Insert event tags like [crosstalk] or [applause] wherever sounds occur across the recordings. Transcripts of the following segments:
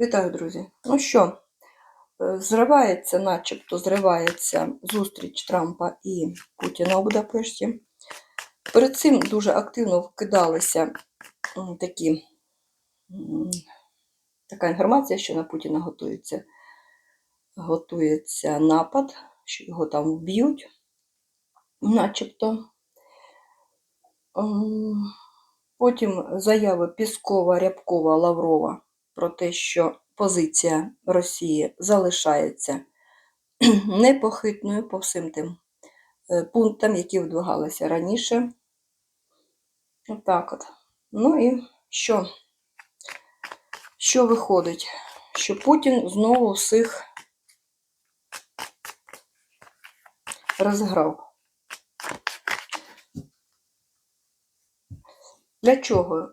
Вітаю, друзі. Ну що, е, зривається, начебто зривається зустріч Трампа і Путіна у Будапешті. Перед цим дуже активно вкидалися такі, така інформація, що на Путіна готується, готується напад, що його там вб'ють, начебто. Потім заяви Піскова, Рябкова, Лаврова про те, що позиція Росії залишається [clears throat] непохитною по всім тим е, пунктам, які видвигалися раніше. Отак от. Ну і що? Що виходить? Що Путін знову всіх розграв. Для чого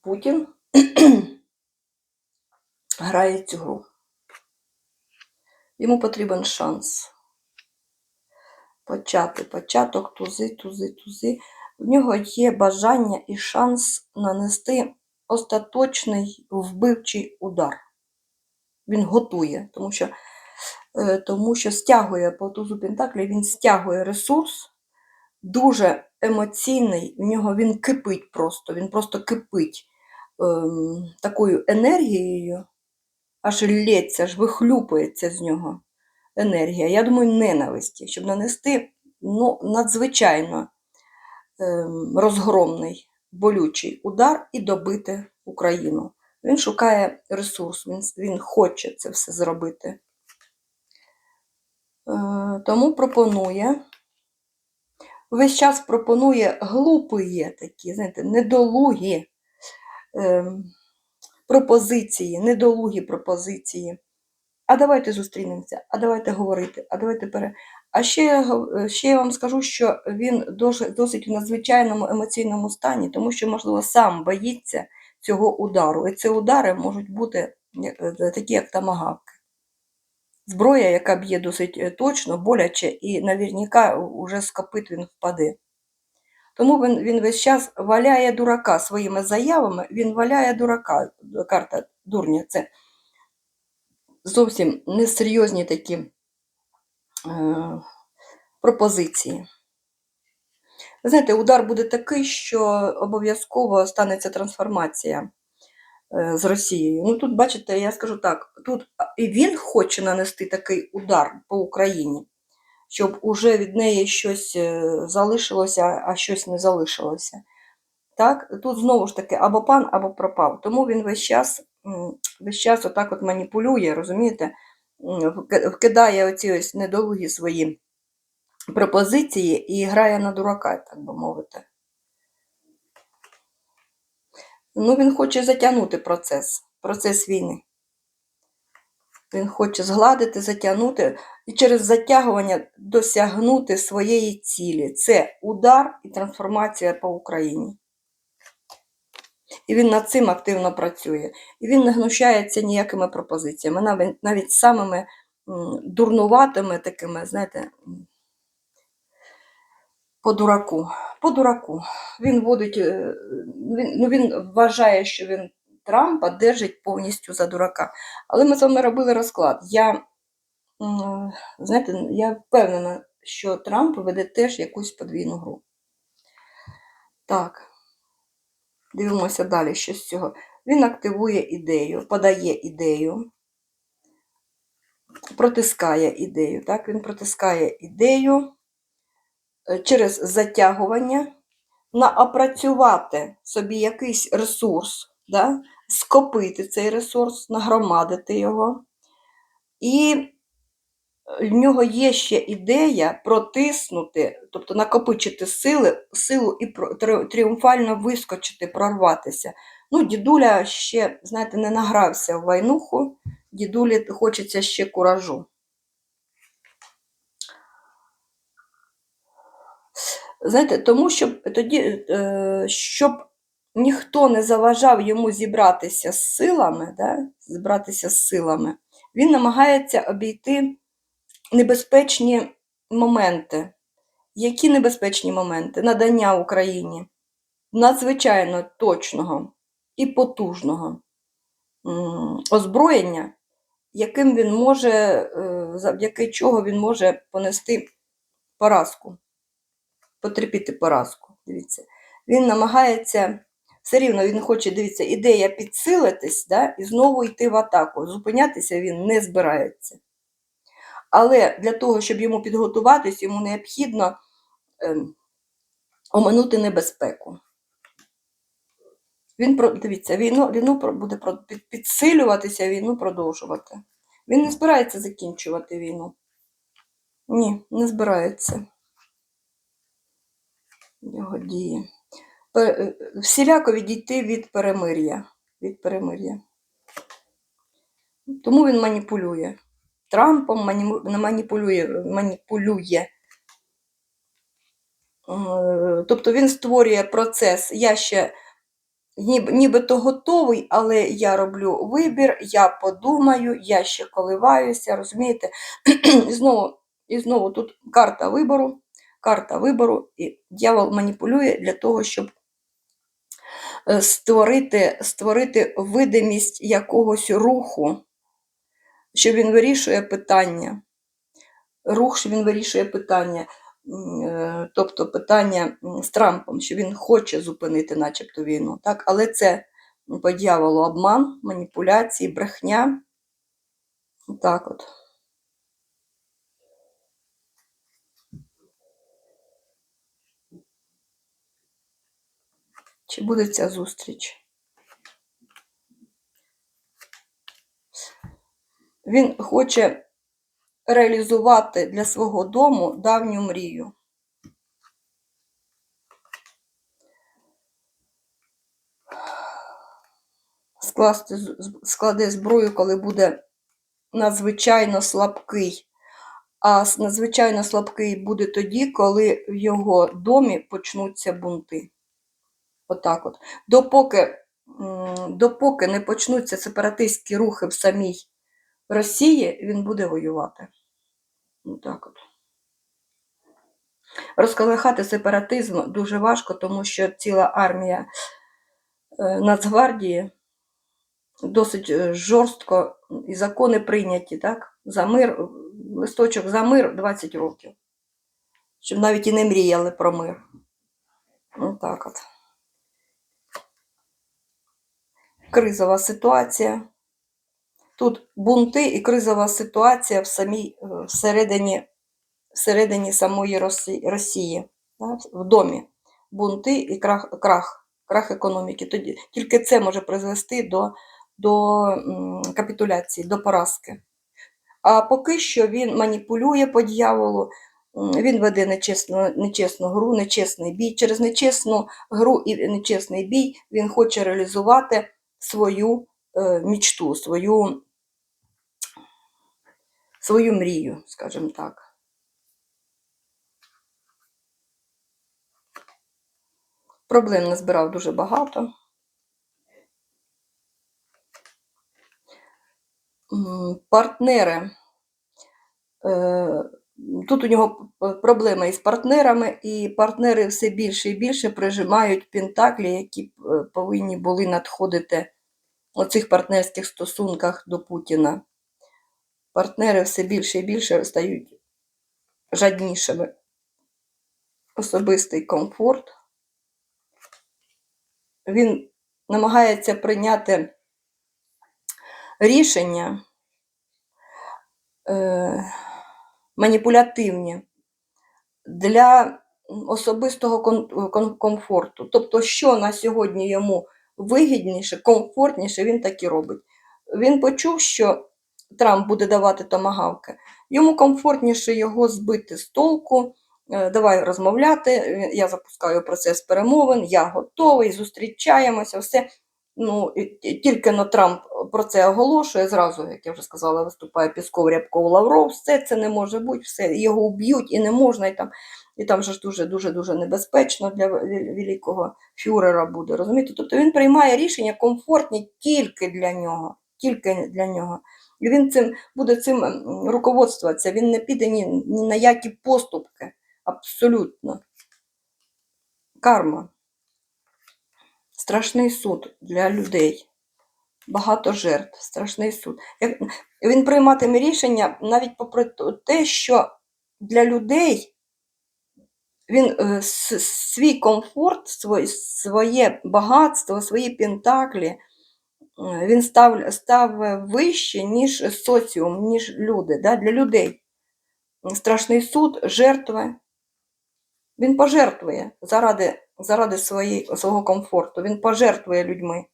Путін грає цю гру? Йому потрібен шанс. Почати, початок, тузи, тузи, тузи. В нього є бажання і шанс нанести остаточний вбивчий удар. Він готує, тому що, е, тому що стягує по тузу Пентаклі, він стягує ресурс, дуже емоційний, в нього він кипить просто, він просто кипить ем, такою енергією, аж лється, аж вихлюпується з нього енергія. Я думаю, ненависті, щоб нанести ну, надзвичайно ем, розгромний, болючий удар і добити Україну. Він шукає ресурс, він, він хоче це все зробити. Е, тому пропонує весь час пропонує глупі такі, знаєте, недолугі ем, пропозиції, недолугі пропозиції. А давайте зустрінемося, а давайте говорити, а давайте пере. А ще, ще я вам скажу, що він досить в надзвичайному емоційному стані, тому що, можливо, сам боїться цього удару. І ці удари можуть бути е, такі, як тамагавки. Зброя, яка б'є досить е, точно, боляче, і наверняка уже з копит він впаде. Тому він, він весь час валяє дурака своїми заявами, він валяє дурака. Карта дурня це зовсім несерйозні такі е, пропозиції. Ви знаєте, удар буде такий, що обов'язково станеться трансформація е, з Росією. Ну тут, бачите, я скажу так: тут і він хоче нанести такий удар по Україні, щоб уже від неї щось е, залишилося, а щось не залишилося. Так, тут знову ж таки або пан, або пропав. Тому він весь час, весь час отак от маніпулює, розумієте, вкидає оці ось недолугі свої пропозиції і грає на дурака, так би мовити. Ну, він хоче затягнути процес, процес війни. Він хоче згладити, затягнути і через затягування досягнути своєї цілі. Це удар і трансформація по Україні. І він над цим активно працює. І він не гнущається ніякими пропозиціями, навіть, навіть самими дурнуватими такими, знаєте, по дураку. По дураку. Він водить, е, він, ну, він вважає, що він Трампа держить повністю за дурака. Але ми з вами робили розклад. Я, знаєте, я впевнена, що Трамп веде теж якусь подвійну гру. Так. Дивимося далі, що з цього. Він активує ідею, подає ідею, протискає ідею. Так? Він протискає ідею е, через затягування, наопрацювати собі якийсь ресурс, да? Скопити цей ресурс, нагромадити його. І в нього є ще ідея протиснути, тобто накопичити сили, силу і тріумфально вискочити, прорватися. Ну, дідуля ще, знаєте, не награвся в войнуху, дідулі хочеться ще куражу. Знаєте, тому щоб тоді, е, щоб ніхто не заважав йому зібратися з силами, да, зібратися з силами, він намагається обійти небезпечні моменти. Які небезпечні моменти? Надання Україні надзвичайно точного і потужного озброєння, яким він може, е, завдяки чого він може понести поразку, потерпіти поразку. Дивіться. Він намагається, все рівно він хоче, дивіться, ідея підсилитись да, і знову йти в атаку. Зупинятися він не збирається. Але для того, щоб йому підготуватись, йому необхідно ем, оминути небезпеку. Він дивіться, війну, війну буде підсилюватися, війну продовжувати. Він не збирається закінчувати війну. Ні, не збирається. Його дії. Пе- е, Всіляко відійти від перемир'я. Від перемир'я. Тому він маніпулює. Трампом маніпулює, маніпулює. Е, Тобто він створює процес. Я ще нібито готовий, але я роблю вибір, я подумаю, я ще коливаюся, розумієте? [clears throat] І знову, і знову тут карта вибору, карта вибору, і дьявол маніпулює для того, щоб е, створити, створити видимість якогось руху, що він вирішує питання. Рух, що він вирішує питання, е, тобто питання з Трампом, що він хоче зупинити начебто війну. Так? Але це по дьяволу обман, маніпуляції, брехня. Так от. Чи буде ця зустріч? Він хоче реалізувати для свого дому давню мрію. Скласти, складе зброю, коли буде надзвичайно слабкий. А надзвичайно слабкий буде тоді, коли в його домі почнуться бунти. Отак от. Допоки, допоки не почнуться сепаратистські рухи в самій Росії, він буде воювати. Отак от. Розколихати сепаратизм дуже важко, тому що ціла армія е, Нацгвардії досить е, жорстко і закони прийняті, так? За мир, листочок за мир 20 років. Щоб навіть і не мріяли про мир. Отак от. Кризова ситуація. Тут бунти і кризова ситуація в самій е, всередині, всередині самої Росії, да, в домі. Бунти і крах, крах, крах економіки. Тоді, тільки це може призвести до, до капітуляції, до поразки. А поки що він маніпулює по дьяволу, він веде нечесну, нечесну гру, нечесний бій. Через нечесну гру і нечесний бій він хоче реалізувати свою е, мічту, свою, свою мрію, скажімо так. Проблем назбирав дуже багато. Партнери. Тут у нього проблеми із партнерами, і партнери все більше і більше прижимають пентаклі, які е, повинні були надходити у цих партнерських стосунках до Путіна. Партнери все більше і більше стають жаднішими. Особистий комфорт. Він намагається прийняти рішення е, маніпулятивні для особистого комфорту. Тобто, що на сьогодні йому вигідніше, комфортніше, він так і робить. Він почув, що Трамп буде давати томагавки. Йому комфортніше його збити з толку. е, Давай розмовляти. Я запускаю процес перемовин, я готовий, зустрічаємося, все. Ну, тільки но Трамп про це оголошує, зразу, як я вже сказала, виступає Пісков, Рябков, Лавров, все це не може бути, все, його уб'ють і не можна, і там, і там же ж дуже, дуже, небезпечно для великого фюрера буде, розумієте? Тобто він приймає рішення комфортні тільки для нього, тільки для нього. І він цим буде цим руководствуватися, він не піде ні, ні на які поступки, абсолютно. Карма страшний суд для людей. багато жертв, страшний суд. Він прийматиме рішення навіть попри те, що для людей він е, свій комфорт, своє багатство, свої пентаклі е, він став, став вище, ніж соціум, ніж люди. Да? Для людей. Страшний суд, жертви. Він пожертвує заради, заради своєї, свого комфорту. Він пожертвує людьми.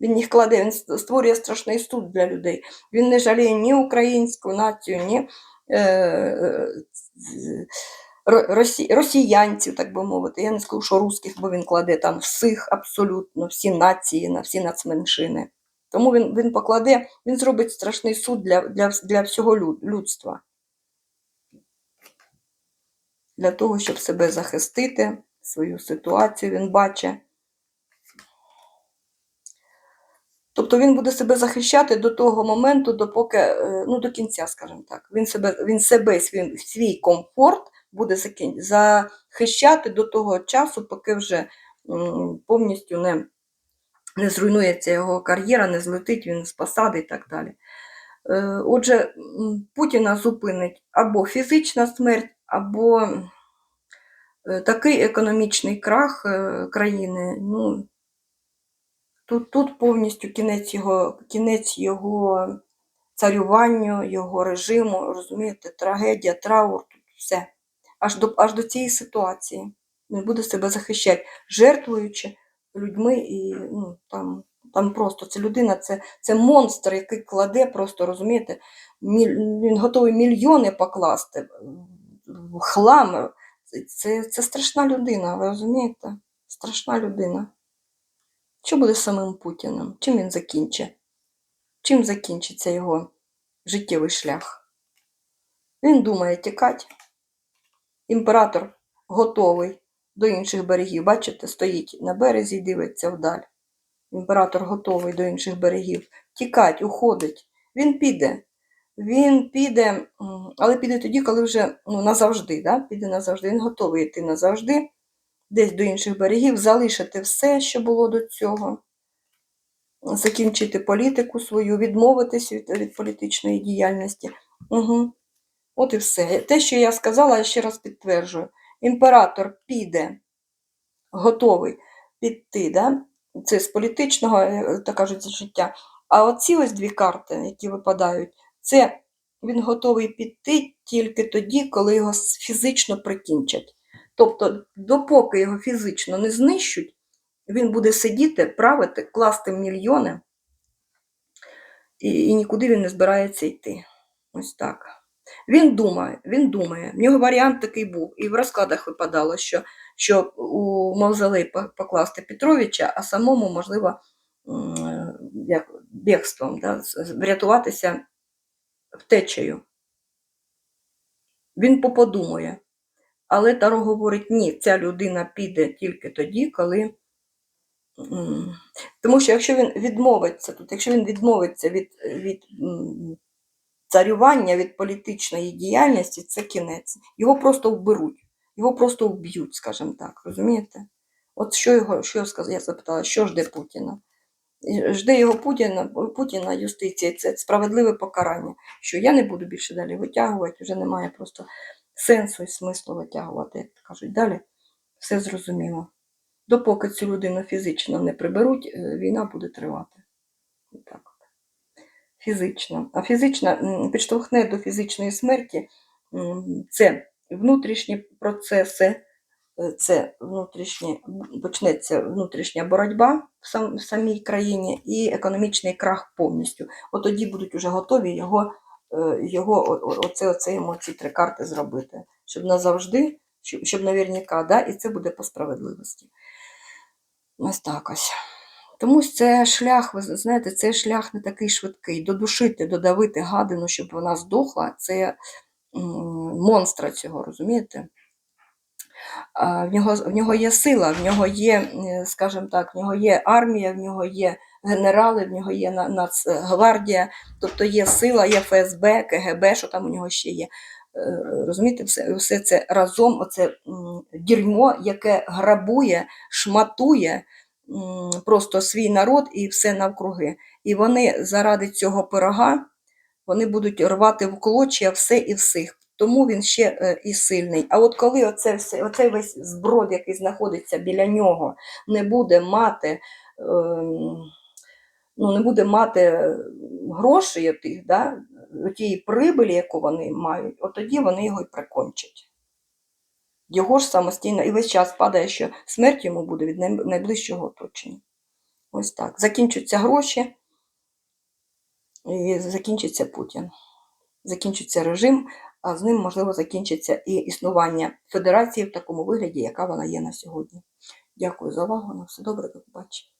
Він їх кладе, він створює страшний суд для людей. Він не жаліє ні українську націю, ні е, е, росі, росіянців, так би мовити. Я не скажу, що русських, бо він кладе там всіх абсолютно, всі нації, на всі нацменшини. Тому він, він покладе, він зробить страшний суд для, для, для всього люд- людства. Для того, щоб себе захистити, свою ситуацію він бачить. Тобто він буде себе захищати до того моменту, допоки, е, ну до кінця, скажімо так. Він себе, він себе свій, свій комфорт буде захищати до того часу, поки вже повністю не, не зруйнується його кар'єра, не злетить він з посади і так далі. Е, Отже, Путіна зупинить або фізична смерть, або такий економічний крах е, країни. Ну, Тут, тут повністю кінець його, кінець його царюванню, його режиму, розумієте, трагедія, траур, тут все. Аж до, аж до цієї ситуації. Він буде себе захищати, жертвуючи людьми і ну, там, там просто це людина, це, це монстр, який кладе, просто розумієте, він готовий мільйони покласти в хлам. Це, це, страшна людина, ви розумієте? Страшна людина. Що буде самим Путіним? Чим він закінчить? Чим закінчиться його життєвий шлях? Він думає тікати. Імператор готовий до інших берегів. Бачите, стоїть на березі і дивиться вдаль. Імператор готовий до інших берегів. Тікать, уходить. Він піде. Він піде, але піде тоді, коли вже ну, назавжди. Да? Піде назавжди. Він готовий йти назавжди десь до інших берегів, залишити все, що було до цього, закінчити політику свою, відмовитись від, від політичної діяльності. Угу. От і все. Те, що я сказала, я ще раз підтверджую. Імператор піде, готовий піти, да? це з політичного, е, так кажуть, життя. А оці ось дві карти, які випадають, це він готовий піти тільки тоді, коли його фізично прикінчать. Тобто, допоки його фізично не знищуть, він буде сидіти, правити, класти мільйони, і, і нікуди він не збирається йти. Ось так. Він думає, він думає. В нього варіант такий був. І в розкладах випадало, що, що у мавзолей покласти Петровича, а самому, можливо, як, бігством, да, врятуватися втечею. Він поподумає. Але Таро говорить, ні, ця людина піде тільки тоді, коли. Тому що якщо він відмовиться тут, якщо він відмовиться від, від царювання, від політичної діяльності, це кінець. Його просто вберуть, його просто вб'ють, скажімо так, розумієте? От що його, що я сказала, я запитала, що жде Путіна? Жде його Путіна, Путіна юстиція, це справедливе покарання, що я не буду більше далі витягувати, вже немає просто сенсу і смислу витягувати, як кажуть. Далі все зрозуміло. Допоки цю людину фізично не приберуть, е, війна буде тривати. Отак от. Фізично. А фізична підштовхне до фізичної смерті це внутрішні процеси, це внутрішні, почнеться внутрішня боротьба в, сам, в самій країні і економічний крах повністю. От тоді будуть вже готові його, е, його оце, оце йому ці три карти зробити, щоб назавжди, щоб, щоб наверняка, да, і це буде по справедливості. Ось так ось. Тому це шлях, ви знаєте, це шлях не такий швидкий. Додушити, додавити гадину, щоб вона здохла, це монстра цього, розумієте? В нього, в нього є сила, в нього є, е, скажімо так, в нього є армія, в нього є генерали, в нього є на- Нацгвардія, тобто є сила, є ФСБ, КГБ, що там у нього ще є. Е, Розумієте, все, все це разом, оце дерьмо, яке грабує, шматує, просто свій народ і все навкруги. І вони заради цього пирога вони будуть рвати в клочья все і всіх. Тому він ще е, і сильний. А от коли оце все, оцей весь зброд, який знаходиться біля нього, не буде мати, ем, ну, не буде мати грошей отих, да, тієї прибилі, яку вони мають, от тоді вони його і прикончать. Його ж самостійно і весь час падає, що смерть йому буде від найближчого оточення. Ось так. Закінчаться гроші, і закінчиться Путін. Закінчиться режим, з ним, можливо, закінчиться і існування Федерації в такому вигляді, яка вона є на сьогодні. Дякую за увагу. На все добре, до побачення.